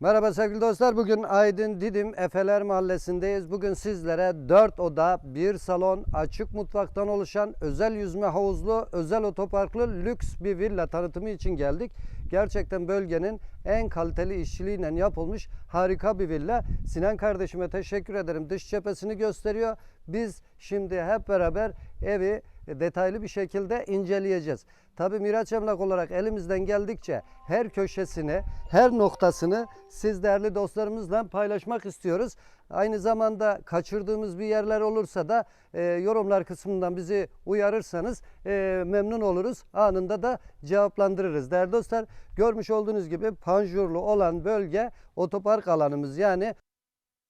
Merhaba sevgili dostlar. Bugün Aydın Didim Efeler Mahallesi'ndeyiz. Bugün sizlere 4 oda, 1 salon, açık mutfaktan oluşan özel yüzme havuzlu, özel otoparklı lüks bir villa tanıtımı için geldik. Gerçekten bölgenin en kaliteli işçiliğiyle yapılmış harika bir villa. Sinan kardeşime teşekkür ederim. Dış cephesini gösteriyor. Biz şimdi hep beraber evi detaylı bir şekilde inceleyeceğiz. Tabii Miraç Emlak olarak elimizden geldikçe her köşesini, her noktasını siz değerli dostlarımızla paylaşmak istiyoruz. Aynı zamanda kaçırdığımız bir yerler olursa da e, yorumlar kısmından bizi uyarırsanız e, memnun oluruz. Anında da cevaplandırırız. Değerli dostlar görmüş olduğunuz gibi panjurlu olan bölge otopark alanımız yani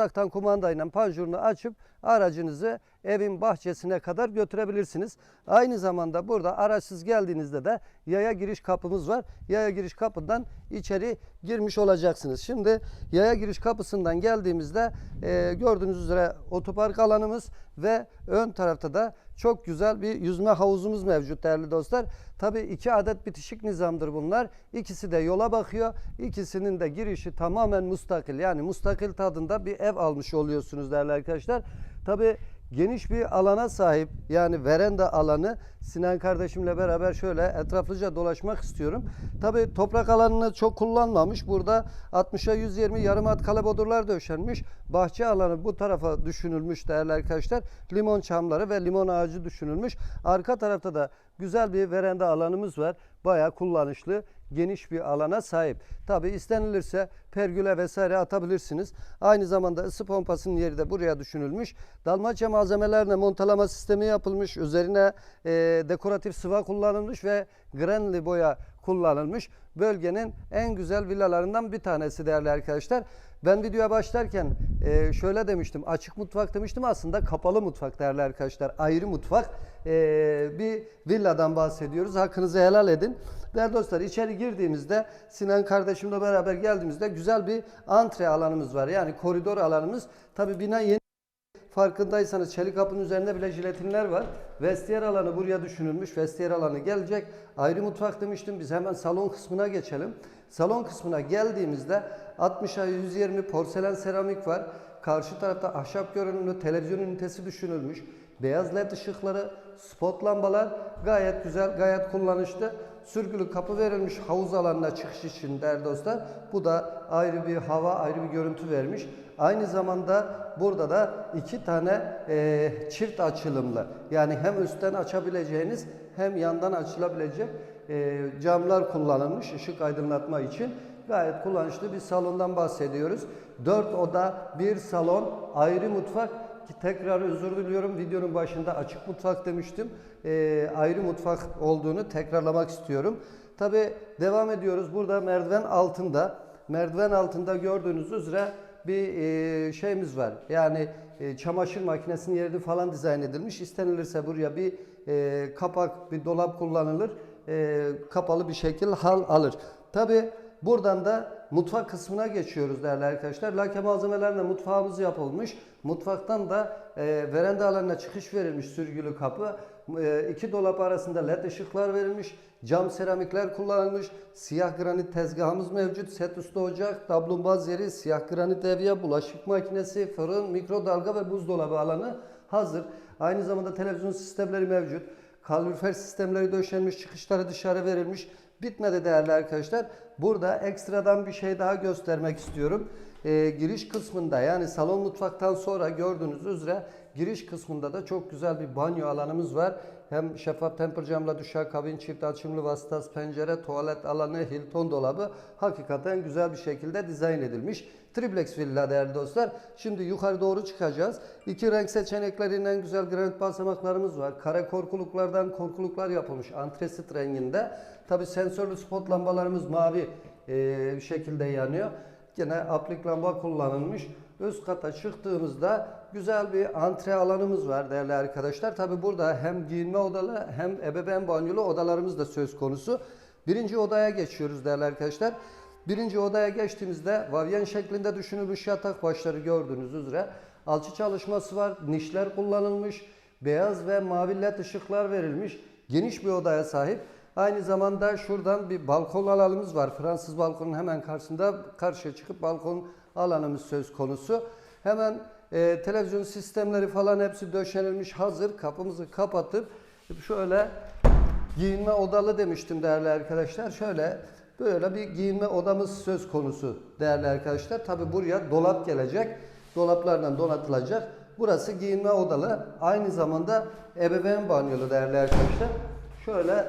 Uzaktan kumandayla panjurunu açıp aracınızı evin bahçesine kadar götürebilirsiniz. Aynı zamanda burada araçsız geldiğinizde de yaya giriş kapımız var. Yaya giriş kapıdan içeri girmiş olacaksınız. Şimdi yaya giriş kapısından geldiğimizde e, gördüğünüz üzere otopark alanımız ve ön tarafta da çok güzel bir yüzme havuzumuz mevcut değerli dostlar. Tabii iki adet bitişik nizamdır bunlar. İkisi de yola bakıyor. İkisinin de girişi tamamen mustakil. Yani mustakil tadında bir ev almış oluyorsunuz değerli arkadaşlar. Tabii geniş bir alana sahip yani verenda alanı Sinan kardeşimle beraber şöyle etraflıca dolaşmak istiyorum. Tabi toprak alanını çok kullanmamış. Burada 60'a 120 yarım at kalebodurlar döşenmiş. Bahçe alanı bu tarafa düşünülmüş değerli arkadaşlar. Limon çamları ve limon ağacı düşünülmüş. Arka tarafta da güzel bir veranda alanımız var. Bayağı kullanışlı geniş bir alana sahip. Tabi istenilirse pergüle vesaire atabilirsiniz. Aynı zamanda ısı pompasının yeri de buraya düşünülmüş. Dalmaçya malzemelerle montalama sistemi yapılmış. Üzerine e, dekoratif sıva kullanılmış ve granli boya kullanılmış. Bölgenin en güzel villalarından bir tanesi değerli arkadaşlar. Ben videoya başlarken e, şöyle demiştim. Açık mutfak demiştim. Aslında kapalı mutfak değerli arkadaşlar. Ayrı mutfak. E, bir villadan bahsediyoruz. Hakkınızı helal edin. Değerli dostlar içeri girdiğimizde Sinan kardeşimle beraber geldiğimizde güzel bir antre alanımız var. Yani koridor alanımız. Tabi bina yeni Farkındaysanız çelik kapının üzerinde bile jiletinler var. Vestiyer alanı buraya düşünülmüş. Vestiyer alanı gelecek. Ayrı mutfak demiştim. Biz hemen salon kısmına geçelim. Salon kısmına geldiğimizde 60'a 120 porselen seramik var. Karşı tarafta ahşap görünümlü televizyon ünitesi düşünülmüş. Beyaz led ışıkları, spot lambalar gayet güzel, gayet kullanışlı. Sürgülü kapı verilmiş havuz alanına çıkış için değerli dostlar. Bu da ayrı bir hava, ayrı bir görüntü vermiş. Aynı zamanda burada da iki tane e, çift açılımlı yani hem üstten açabileceğiniz hem yandan açılabilecek e, camlar kullanılmış ışık aydınlatma için. Gayet kullanışlı bir salondan bahsediyoruz. Dört oda, bir salon, ayrı mutfak tekrar özür diliyorum videonun başında açık mutfak demiştim. E, ayrı mutfak olduğunu tekrarlamak istiyorum. Tabi devam ediyoruz. Burada merdiven altında merdiven altında gördüğünüz üzere bir e, şeyimiz var. Yani e, çamaşır makinesinin yerini falan dizayn edilmiş. İstenilirse buraya bir e, kapak, bir dolap kullanılır. E, kapalı bir şekil hal alır. Tabi buradan da mutfak kısmına geçiyoruz değerli arkadaşlar. Lake malzemelerle mutfağımız yapılmış. Mutfaktan da e, veranda alanına çıkış verilmiş sürgülü kapı. E, iki dolap arasında led ışıklar verilmiş. Cam seramikler kullanılmış. Siyah granit tezgahımız mevcut. Set üstü ocak, dablumbaz yeri, siyah granit evye, bulaşık makinesi, fırın, mikrodalga ve buzdolabı alanı hazır. Aynı zamanda televizyon sistemleri mevcut. Kalorifer sistemleri döşenmiş, çıkışları dışarı verilmiş. Bitmedi değerli arkadaşlar. Burada ekstradan bir şey daha göstermek istiyorum. Ee, giriş kısmında yani salon mutfaktan sonra gördüğünüz üzere giriş kısmında da çok güzel bir banyo alanımız var. Hem şeffaf temper camla düşer kabin, çift açımlı vasıtası pencere, tuvalet alanı, Hilton dolabı hakikaten güzel bir şekilde dizayn edilmiş. Triplex villa değerli dostlar. Şimdi yukarı doğru çıkacağız. İki renk seçeneklerinden en güzel granit basamaklarımız var. Kare korkuluklardan korkuluklar yapılmış antresit renginde. Tabi sensörlü spot lambalarımız mavi e, şekilde yanıyor. Yine aplik lamba kullanılmış. Üst kata çıktığımızda güzel bir antre alanımız var değerli arkadaşlar. Tabi burada hem giyinme odalı hem ebeveyn banyolu odalarımız da söz konusu. Birinci odaya geçiyoruz değerli arkadaşlar. Birinci odaya geçtiğimizde vavyen şeklinde düşünülmüş yatak başları gördüğünüz üzere alçı çalışması var, nişler kullanılmış, beyaz ve mavi led ışıklar verilmiş, geniş bir odaya sahip. Aynı zamanda şuradan bir balkon alanımız var. Fransız balkonun hemen karşısında karşıya çıkıp balkon alanımız söz konusu. Hemen e, televizyon sistemleri falan hepsi döşenilmiş hazır. Kapımızı kapatıp şöyle giyinme odalı demiştim değerli arkadaşlar. Şöyle böyle bir giyinme odamız söz konusu değerli arkadaşlar. Tabi buraya dolap gelecek. Dolaplardan donatılacak. Burası giyinme odalı. Aynı zamanda ebeveyn banyolu değerli arkadaşlar. Şöyle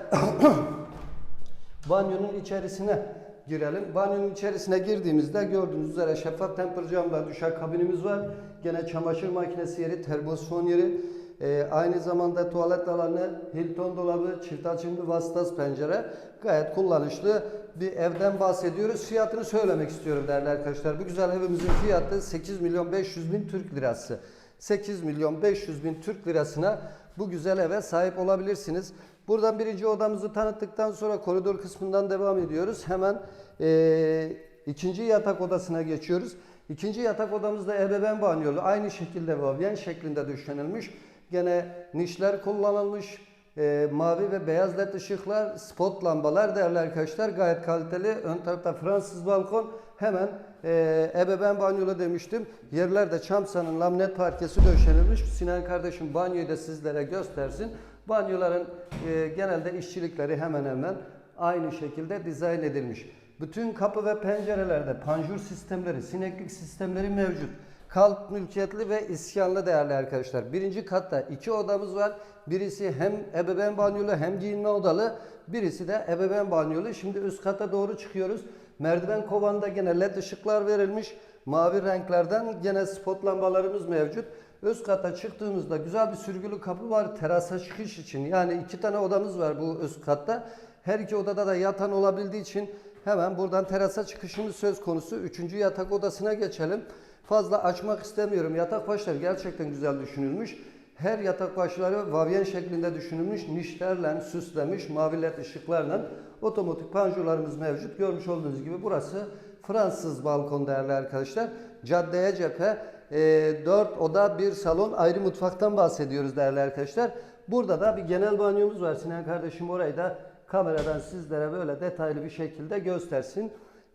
banyonun içerisine girelim. Banyonun içerisine girdiğimizde gördüğünüz üzere şeffaf temper camla düşer kabinimiz var. Gene çamaşır makinesi yeri, termosfon yeri. Ee, aynı zamanda tuvalet alanı, Hilton dolabı, çift açımlı vasıtası pencere. Gayet kullanışlı bir evden bahsediyoruz. Fiyatını söylemek istiyorum değerli arkadaşlar. Bu güzel evimizin fiyatı 8 milyon 500 bin Türk lirası. 8 milyon 500 bin Türk lirasına bu güzel eve sahip olabilirsiniz. Buradan birinci odamızı tanıttıktan sonra koridor kısmından devam ediyoruz. Hemen eee, ikinci yatak odasına geçiyoruz. İkinci yatak odamızda ebeveyn banyolu. Aynı şekilde vavyen şeklinde düşünülmüş. Gene nişler kullanılmış. Eee, mavi ve beyaz led ışıklar, spot lambalar değerli arkadaşlar. Gayet kaliteli. Ön tarafta Fransız balkon. Hemen eee ebeveyn banyolu demiştim. Yerlerde Çamsa'nın lamnet parkesi döşenilmiş. Sinan kardeşim banyoyu da sizlere göstersin. Banyoların eee, genelde işçilikleri hemen hemen aynı şekilde dizayn edilmiş. Bütün kapı ve pencerelerde panjur sistemleri, sineklik sistemleri mevcut. Kalp mülkiyetli ve isyanlı değerli arkadaşlar. Birinci katta iki odamız var. Birisi hem ebeveyn banyolu hem giyinme odalı. Birisi de ebeveyn banyolu. Şimdi üst kata doğru çıkıyoruz. Merdiven kovanda gene led ışıklar verilmiş. Mavi renklerden gene spot lambalarımız mevcut. Üst kata çıktığımızda güzel bir sürgülü kapı var terasa çıkış için. Yani iki tane odamız var bu üst katta. Her iki odada da yatan olabildiği için hemen buradan terasa çıkışımız söz konusu. Üçüncü yatak odasına geçelim. Fazla açmak istemiyorum. Yatak başları gerçekten güzel düşünülmüş. Her yatak başları vavyen şeklinde düşünülmüş. Nişlerle süslemiş. Mavi led ışıklarla. Otomatik panjurlarımız mevcut. Görmüş olduğunuz gibi burası Fransız balkon değerli arkadaşlar. Caddeye cephe e, 4 oda bir salon ayrı mutfaktan bahsediyoruz değerli arkadaşlar. Burada da bir genel banyomuz var. Sinan kardeşim orayı da kameradan sizlere böyle detaylı bir şekilde göstersin.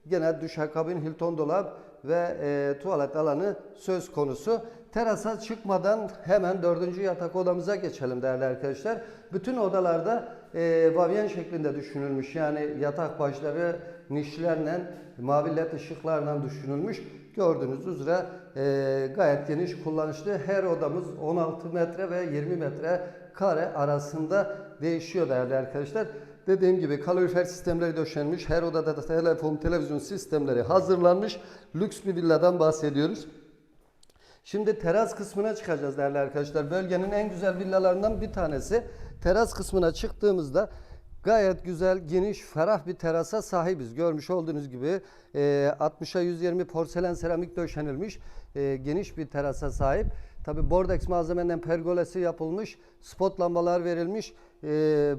Gene duşakabin, Hilton dolap ve e, tuvalet alanı söz konusu. Terasa çıkmadan hemen dördüncü yatak odamıza geçelim değerli arkadaşlar. Bütün odalarda e, vavyen şeklinde düşünülmüş. Yani yatak başları nişlerle, mavi led ışıklarla düşünülmüş. Gördüğünüz üzere e, gayet geniş kullanışlı. Her odamız 16 metre ve 20 metre kare arasında değişiyor değerli arkadaşlar. Dediğim gibi kalorifer sistemleri döşenmiş. Her odada da telefon, televizyon sistemleri hazırlanmış. Lüks bir villadan bahsediyoruz. Şimdi teras kısmına çıkacağız değerli arkadaşlar. Bölgenin en güzel villalarından bir tanesi. Teras kısmına çıktığımızda gayet güzel, geniş, ferah bir terasa sahibiz. Görmüş olduğunuz gibi e, 60'a 120 porselen seramik döşenilmiş e, geniş bir terasa sahip. Tabi bordeks malzemeden pergolesi yapılmış, spot lambalar verilmiş, e,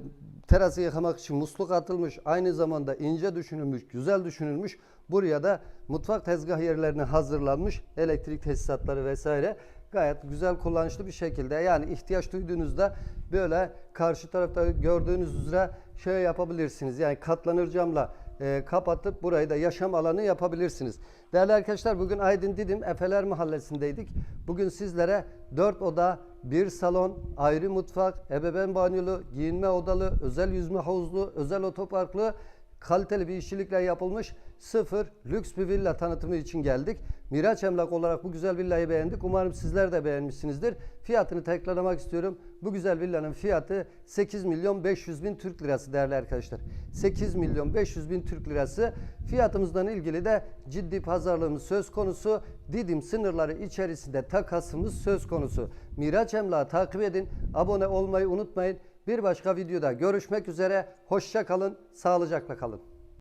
terası yıkamak için musluk atılmış, aynı zamanda ince düşünülmüş, güzel düşünülmüş. Buraya da mutfak tezgah yerlerine hazırlanmış, elektrik tesisatları vesaire gayet güzel kullanışlı bir şekilde yani ihtiyaç duyduğunuzda böyle karşı tarafta gördüğünüz üzere şey yapabilirsiniz. Yani katlanır camla e, kapatıp burayı da yaşam alanı yapabilirsiniz. Değerli arkadaşlar bugün Aydın Didim Efeler Mahallesi'ndeydik. Bugün sizlere 4 oda, bir salon, ayrı mutfak, ebeveyn banyolu, giyinme odalı, özel yüzme havuzlu, özel otoparklı kaliteli bir işçilikle yapılmış sıfır lüks bir villa tanıtımı için geldik. Miraç Emlak olarak bu güzel villayı beğendik. Umarım sizler de beğenmişsinizdir. Fiyatını tekrarlamak istiyorum. Bu güzel villanın fiyatı 8 milyon 500 bin Türk lirası değerli arkadaşlar. 8 milyon 500 bin Türk lirası. Fiyatımızdan ilgili de ciddi pazarlığımız söz konusu. Didim sınırları içerisinde takasımız söz konusu. Miraç Emlak'ı takip edin. Abone olmayı unutmayın. Bir başka videoda görüşmek üzere. Hoşça kalın, sağlıcakla kalın.